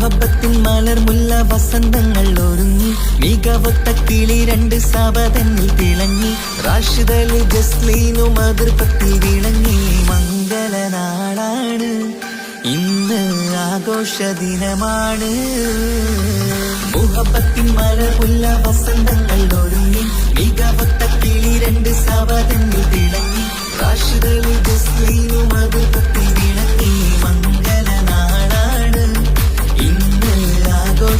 മുഹബത്തിൻ മലർമുല്ല വസന്തങ്ങൾ ഒരുങ്ങി. മികവത്ത കിളി രണ്ട് സബതന്നിൽ തിളങ്ങി. റാഷിദലി ജസ്ലീനും അതിർപ്പത്തിൽ വിളങ്ങി. മംഗളനാളാണ് ഇന്ന് ആഘോഷ ദിനമാണ് മുഹബത്തിൻ മലർമുല്ല വസന്തങ്ങൾ ഒരുങ്ങി. മികവത്ത കിളി രണ്ട് സബതന്നിൽ തിളങ്ങി.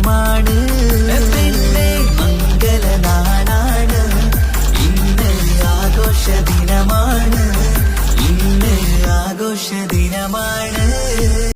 ദിനമാണ് മംഗള നാടാണ് ഇന്ന് ആഘോഷ ദിനമാണ് ഇന്ന് ആഘോഷ ദിനമാണ്